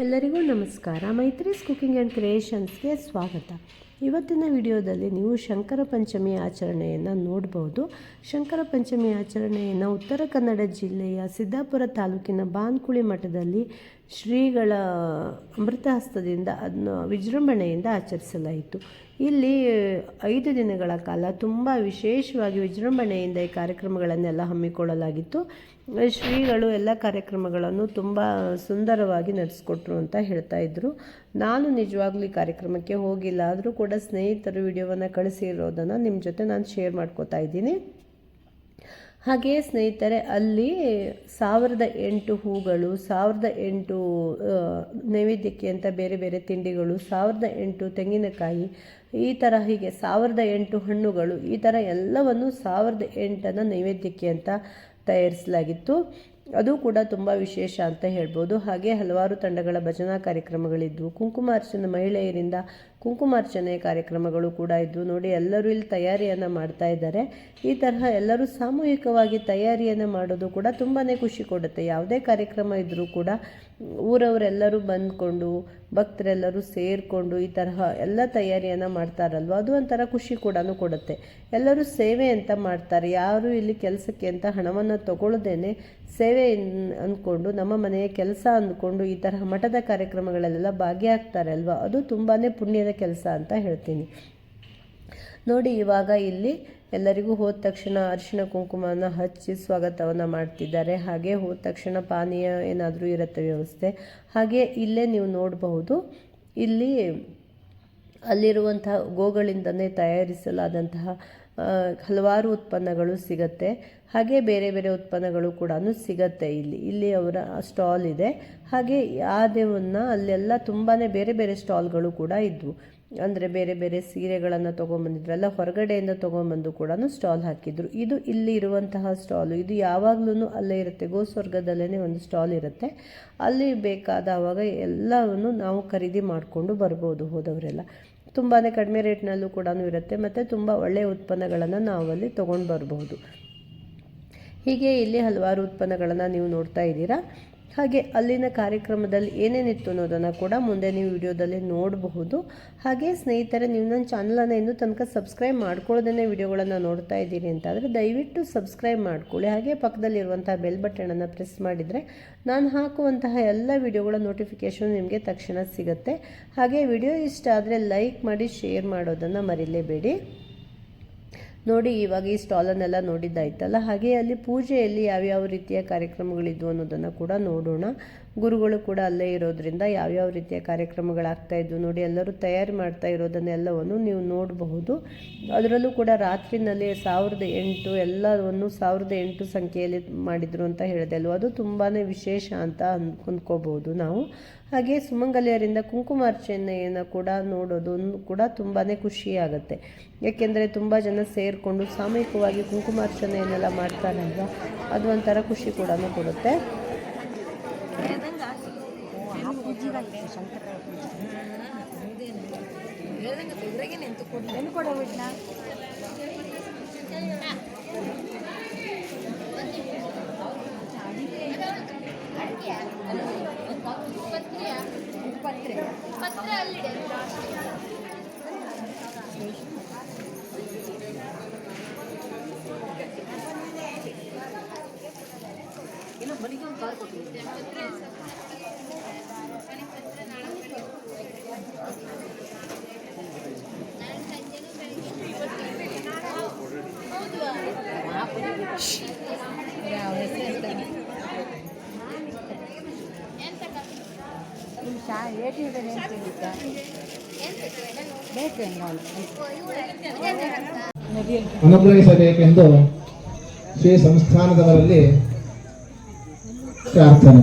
ಎಲ್ಲರಿಗೂ ನಮಸ್ಕಾರ. Maitri's cooking and ಕ್ರಿಯೇಷನ್ಸ್ಗೆ ಸ್ವಾಗತ. ಇವತ್ತಿನ ವಿಡಿಯೋದಲ್ಲಿ ನೀವು ಶಂಕರ ಪಂಚಮಿ ಆಚರಣೆಯನ್ನು ನೋಡ್ಬೋದು. ಶಂಕರ ಪಂಚಮಿ ಆಚರಣೆಯನ್ನು ಉತ್ತರ ಕನ್ನಡ ಜಿಲ್ಲೆಯ ಸಿದ್ದಾಪುರ ತಾಲೂಕಿನ ಬಾನ್ಕುಳಿ ಮಠದಲ್ಲಿ ಶ್ರೀಗಳ ಅಮೃತಹಸ್ತದಿಂದ ಅದನ್ನು ವಿಜೃಂಭಣೆಯಿಂದ ಆಚರಿಸಲಾಯಿತು. ಇಲ್ಲಿ ಐದು ದಿನಗಳ ಕಾಲ ತುಂಬ ವಿಶೇಷವಾಗಿ ವಿಜೃಂಭಣೆಯಿಂದ ಈ ಕಾರ್ಯಕ್ರಮಗಳನ್ನೆಲ್ಲ ಹಮ್ಮಿಕೊಳ್ಳಲಾಗಿತ್ತು. ಶ್ರೀಗಳು ಎಲ್ಲ ಕಾರ್ಯಕ್ರಮಗಳನ್ನು ತುಂಬ ಸುಂದರವಾಗಿ ನಡೆಸ್ಕೊಟ್ರು ಅಂತ ಹೇಳ್ತಾ ಇದ್ರು. ನಾನು ನಿಜವಾಗ್ಲೂ ಈ ಕಾರ್ಯಕ್ರಮಕ್ಕೆ ಹೋಗಿಲ್ಲ. ಆದರೂ ಕೂಡ ಸ್ನೇಹಿತರು ವಿಡಿಯೋವನ್ನು ಕಳಿಸಿರೋದನ್ನು ನಿಮ್ಮ ಜೊತೆ ನಾನು ಶೇರ್ ಮಾಡ್ಕೋತಾ ಇದ್ದೀನಿ. ಹಾಗೆಯೇ ಸ್ನೇಹಿತರೆ, ಅಲ್ಲಿ ಸಾವಿರದ ಎಂಟು ಹೂಗಳು, ಸಾವಿರದ ಎಂಟು ನೈವೇದ್ಯಕ್ಕೆ ಅಂತ ಬೇರೆ ಬೇರೆ ತಿಂಡಿಗಳು, ಸಾವಿರದ ಎಂಟು ತೆಂಗಿನಕಾಯಿ, ಈ ಥರ ಹೀಗೆ ಸಾವಿರದ ಎಂಟು ಹಣ್ಣುಗಳು, ಈ ಥರ ಎಲ್ಲವನ್ನು ಸಾವಿರದ ಎಂಟನ್ನು ನೈವೇದ್ಯಕ್ಕೆ ಅಂತ ತಯಾರಿಸಲಾಗಿತ್ತು. ಅದು ಕೂಡ ತುಂಬ ವಿಶೇಷ ಅಂತ ಹೇಳ್ಬೋದು. ಹಾಗೆ ಹಲವಾರು ತಂಡಗಳ ಭಜನಾ ಕಾರ್ಯಕ್ರಮಗಳಿದ್ವು. ಕುಂಕುಮಾರ್ಚನೆ ಮಹಿಳೆಯರಿಂದ ಕುಂಕುಮಾರ್ಚನೆ ಕಾರ್ಯಕ್ರಮಗಳು ಕೂಡ ಇದ್ವು. ನೋಡಿ, ಎಲ್ಲರೂ ಇಲ್ಲಿ ತಯಾರಿಯನ್ನು ಮಾಡ್ತಾ ಇದ್ದಾರೆ. ಈ ತರಹ ಎಲ್ಲರೂ ಸಾಮೂಹಿಕವಾಗಿ ತಯಾರಿಯನ್ನು ಮಾಡೋದು ಕೂಡ ತುಂಬಾ ಖುಷಿ ಕೊಡುತ್ತೆ. ಯಾವುದೇ ಕಾರ್ಯಕ್ರಮ ಇದ್ದರೂ ಕೂಡ ಊರವರೆಲ್ಲರೂ ಬಂದ್ಕೊಂಡು, ಭಕ್ತರೆಲ್ಲರೂ ಸೇರಿಕೊಂಡು ಈ ತರಹ ಎಲ್ಲ ತಯಾರಿಯನ್ನು ಮಾಡ್ತಾರಲ್ವ? ಅದು ಒಂಥರ ಖುಷಿ ಕೂಡ ಕೊಡುತ್ತೆ. ಎಲ್ಲರೂ ಸೇವೆ ಅಂತ ಮಾಡ್ತಾರೆ. ಯಾರು ಇಲ್ಲಿ ಕೆಲಸಕ್ಕೆ ಅಂತ ಹಣವನ್ನು ತಗೊಳ್ಳದೇನೆ ಸೇವೆ ಅಂದ್ಕೊಂಡು ನಮ್ಮ ಮನೆಯ ಕೆಲಸ ಅಂದ್ಕೊಂಡು ಈ ತರಹ ಮಠದ ಕಾರ್ಯಕ್ರಮಗಳಲ್ಲೆಲ್ಲ ಭಾಗಿಯಾಗ್ತಾರೆ ಅಲ್ವಾ ಅದು ತುಂಬಾ ಪುಣ್ಯದ ಕೆಲಸ ಅಂತ ಹೇಳ್ತೀನಿ. ನೋಡಿ, ಇವಾಗ ಇಲ್ಲಿ ಎಲ್ಲರಿಗೂ ಹೋದ ತಕ್ಷಣ ಅರಿಶಿನ ಕುಂಕುಮನ ಹಚ್ಚಿ ಸ್ವಾಗತವನ್ನು ಮಾಡ್ತಿದ್ದಾರೆ. ಹಾಗೆ ಹೋದ ತಕ್ಷಣ ಪಾನೀಯ ಏನಾದರೂ ಇರುತ್ತೆ ವ್ಯವಸ್ಥೆ. ಹಾಗೆ ಇಲ್ಲೇ ನೀವು ನೋಡಬಹುದು. ಇಲ್ಲಿ ಅಲ್ಲಿರುವಂತಹ ಗೋಗಳಿಂದನೇ ತಯಾರಿಸಲಾದಂತಹ ಹಲವಾರು ಉತ್ಪನ್ನಗಳು ಸಿಗತ್ತೆ. ಹಾಗೆ ಬೇರೆ ಬೇರೆ ಉತ್ಪನ್ನಗಳು ಕೂಡ ಸಿಗತ್ತೆ ಇಲ್ಲಿ. ಇಲ್ಲಿ ಅವರ ಸ್ಟಾಲ್ ಇದೆ. ಹಾಗೆ ಆ ದೇವನ್ನ ಅಲ್ಲೆಲ್ಲ ತುಂಬಾ ಬೇರೆ ಬೇರೆ ಸ್ಟಾಲ್ಗಳು ಕೂಡ ಇದ್ವು. ಅಂದರೆ ಬೇರೆ ಬೇರೆ ಸೀರೆಗಳನ್ನು ತೊಗೊಂಬಂದಿದ್ರಲ್ಲ, ಹೊರಗಡೆಯಿಂದ ತೊಗೊಂಬಂದು ಕೂಡ ಸ್ಟಾಲ್ ಹಾಕಿದ್ರು. ಇದು ಇಲ್ಲಿ ಇರುವಂತಹ ಸ್ಟಾಲು ಇದು ಯಾವಾಗಲೂ ಅಲ್ಲೇ ಇರುತ್ತೆ. ಗೋಸ್ವರ್ಗದಲ್ಲೇ ಒಂದು ಸ್ಟಾಲ್ ಇರುತ್ತೆ. ಅಲ್ಲಿ ಬೇಕಾದ ಆವಾಗ ಎಲ್ಲವನ್ನು ನಾವು ಖರೀದಿ ಮಾಡಿಕೊಂಡು ಬರ್ಬೋದು ಹೋದವರೆಲ್ಲ. ತುಂಬಾ ಕಡಿಮೆ ರೇಟ್ನಲ್ಲೂ ಕೂಡ ಇರುತ್ತೆ. ಮತ್ತು ತುಂಬ ಒಳ್ಳೆಯ ಉತ್ಪನ್ನಗಳನ್ನು ನಾವಲ್ಲಿ ತೊಗೊಂಡು ಬರ್ಬೋದು. ಹೀಗೆ ಇಲ್ಲಿ ಹಲವಾರು ಉತ್ಪನ್ನಗಳನ್ನು ನೀವು ನೋಡ್ತಾ ಇದ್ದೀರಾ. ಹಾಗೆ ಅಲ್ಲಿನ ಕಾರ್ಯಕ್ರಮದಲ್ಲಿ ಏನೇನಿತ್ತು ಅನ್ನೋದನ್ನು ಕೂಡ ಮುಂದೆ ನೀವು ವಿಡಿಯೋದಲ್ಲಿ ನೋಡಬಹುದು. ಹಾಗೆ ಸ್ನೇಹಿತರೆ, ನೀವು ನನ್ನ ಚಾನಲನ್ನು ಇನ್ನೂ ತನಕ ಸಬ್ಸ್ಕ್ರೈಬ್ ಮಾಡ್ಕೊಳ್ಳೋದನ್ನೇ ವಿಡಿಯೋಗಳನ್ನು ನೋಡ್ತಾ ಇದ್ದೀರಿ ಅಂತಾದರೆ ದಯವಿಟ್ಟು ಸಬ್ಸ್ಕ್ರೈಬ್ ಮಾಡ್ಕೊಳ್ಳಿ. ಹಾಗೆ ಪಕ್ಕದಲ್ಲಿರುವಂತಹ ಬೆಲ್ ಬಟನನ್ನು ಪ್ರೆಸ್ ಮಾಡಿದರೆ ನಾನು ಹಾಕುವಂತಹ ಎಲ್ಲ ವಿಡಿಯೋಗಳ ನೋಟಿಫಿಕೇಷನ್ ನಿಮಗೆ ತಕ್ಷಣ ಸಿಗುತ್ತೆ. ಹಾಗೆ ವಿಡಿಯೋ ಇಷ್ಟ ಆದರೆ ಲೈಕ್ ಮಾಡಿ, ಶೇರ್ ಮಾಡೋದನ್ನು ಮರಿಲೇಬೇಡಿ. ನೋಡಿ, ಇವಾಗ ಈ ಸ್ಟಾಲನ್ನೆಲ್ಲ ನೋಡಿದ್ದಾಯ್ತಲ್ಲ? ಹಾಗೆ ಅಲ್ಲಿ ಪೂಜೆಯಲ್ಲಿ ಯಾವ್ಯಾವ ರೀತಿಯ ಕಾರ್ಯಕ್ರಮಗಳಿದ್ವು ಅನ್ನೋದನ್ನು ಕೂಡ ನೋಡೋಣ. ಗುರುಗಳು ಕೂಡ ಅಲ್ಲೇ ಇರೋದ್ರಿಂದ ಯಾವ್ಯಾವ ರೀತಿಯ ಕಾರ್ಯಕ್ರಮಗಳಾಗ್ತಾ ಇದ್ವು ನೋಡಿ, ಎಲ್ಲರೂ ತಯಾರಿ ಮಾಡ್ತಾ ಇರೋದನ್ನೆಲ್ಲವನ್ನು ನೀವು ನೋಡಬಹುದು. ಅದರಲ್ಲೂ ಕೂಡ ರಾತ್ರಿನಲ್ಲಿ ಸಾವಿರದ ಎಂಟು, ಎಲ್ಲವನ್ನು ಸಾವಿರದ ಎಂಟು ಸಂಖ್ಯೆಯಲ್ಲಿ ಮಾಡಿದರು ಅಂತ ಹೇಳಿದೆ ಅಲ್ವ? ಅದು ತುಂಬಾ ವಿಶೇಷ ಅಂತ ಅಂದ್ಕೊಂಡ್ಕೋಬಹುದು ನಾವು. ಹಾಗೆ ಸುಮಂಗಲಿಯರಿಂದ ಕುಂಕುಮಾರ್ಚನೆಯನ್ನು ಕೂಡ ನೋಡೋದು ಕೂಡ ತುಂಬಾ ಖುಷಿಯಾಗುತ್ತೆ. ಏಕೆಂದರೆ ತುಂಬ ಜನ ಸೇರಿಕೊಂಡು ಸಾಮೂಹಿಕವಾಗಿ ಕುಂಕುಮಾರ್ಚನೆಯನ್ನೆಲ್ಲ ಮಾಡ್ತಾರಲ್ವ ಅದು ಒಂಥರ ಖುಷಿ ಕೂಡ ಕೊಡುತ್ತೆ. ಪತ್ರೆ. ಪತ್ರೆ ಅಲ್ಲಿದೆ. ಏನೋ ಮನೆಗೆ ಒಂದು ಕಾರ್ ಕೊಟ್ಟಿದ್ದೆ. ಅನುಗ್ರಹಿಸಬೇಕೆಂದು ಶ್ರೀ ಸಂಸ್ಥಾನದವರಲ್ಲಿ ಪ್ರಾರ್ಥನೆ.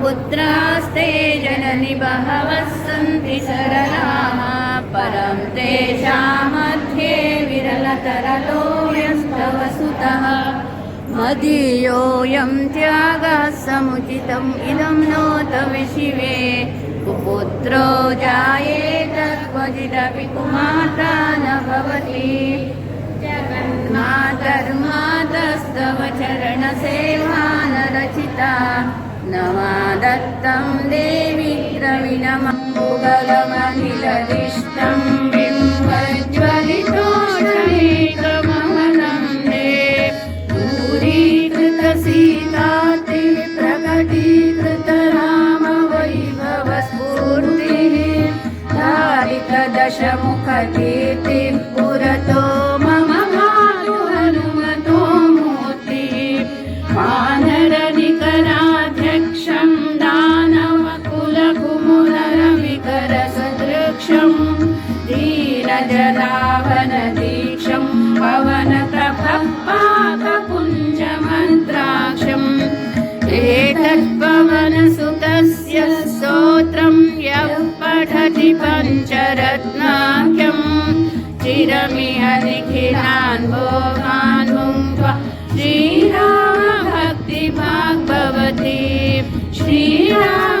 पुत्रास्ते जननि बहवः सन्ति सरलाः परं तेषां मध्ये विरलतरलो यस्तव सुतः मदीयोऽयं त्यागः समुचितम् इदं नोत विशिवे कुपुत्रो जायेत क्वचिदपि कुमाता न भवति। जगन्मातर्मातस्तव चरणसेवानरचिता न नमा दत्तं देवि क्रमिण मुबलमनिललिष्टं दे। दूरीकृ ते प्रकटीकृतरामवैभवस्पूर्णे तारिकदशमुखीति पुरतो एतत्पवनसुतस्य स्तोत्रं यः पठति पञ्चरत्नाख्यम् चिरमिह निखिलान् भोगान् भुङ्क्त्वा श्रीरामभक्तिभाग् भवति श्रीरामभक्तिभाग्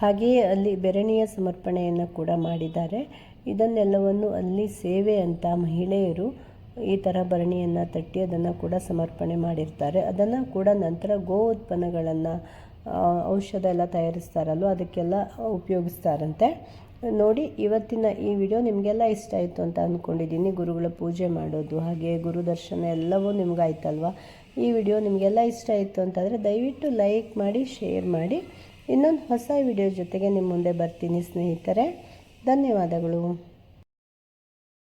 ಹಾಗೆಯೇ ಅಲ್ಲಿ ಬೆರಣಿಯ ಸಮರ್ಪಣೆಯನ್ನು ಕೂಡ ಮಾಡಿದ್ದಾರೆ. ಇದನ್ನೆಲ್ಲವನ್ನು ಅಲ್ಲಿ ಸೇವೆ ಅಂತ ಮಹಿಳೆಯರು ಈ ಥರ ಭರಣಿಯನ್ನು ತಟ್ಟಿ ಅದನ್ನು ಕೂಡ ಸಮರ್ಪಣೆ ಮಾಡಿರ್ತಾರೆ. ಅದನ್ನು ಕೂಡ ನಂತರ ಗೋ ಉತ್ಪನ್ನಗಳನ್ನು ಔಷಧ ಎಲ್ಲ ತಯಾರಿಸ್ತಾರಲ್ವ, ಅದಕ್ಕೆಲ್ಲ ಉಪಯೋಗಿಸ್ತಾರಂತೆ. ನೋಡಿ, ಇವತ್ತಿನ ಈ ವಿಡಿಯೋ ನಿಮಗೆಲ್ಲ ಇಷ್ಟ ಆಯಿತು ಅಂತ ಅಂದ್ಕೊಂಡಿದ್ದೀನಿ ಗುರುಗಳ ಪೂಜೆ ಮಾಡೋದು ಹಾಗೆ ಗುರು ದರ್ಶನ ಎಲ್ಲವೂ ನಿಮ್ಗಾಯ್ತಲ್ವ? ಈ ವಿಡಿಯೋ ನಿಮಗೆಲ್ಲ ಇಷ್ಟ ಆಯಿತು ಅಂತಂದರೆ ದಯವಿಟ್ಟು ಲೈಕ್ ಮಾಡಿ, ಶೇರ್ ಮಾಡಿ. ಇನ್ನೊಂದು ಹೊಸ ವಿಡಿಯೋ ಜೊತೆಗೆ ನಿಮ್ಮ ಮುಂದೆ ಬರ್ತೀನಿ ಸ್ನೇಹಿತರೆ. ಧನ್ಯವಾದಗಳು.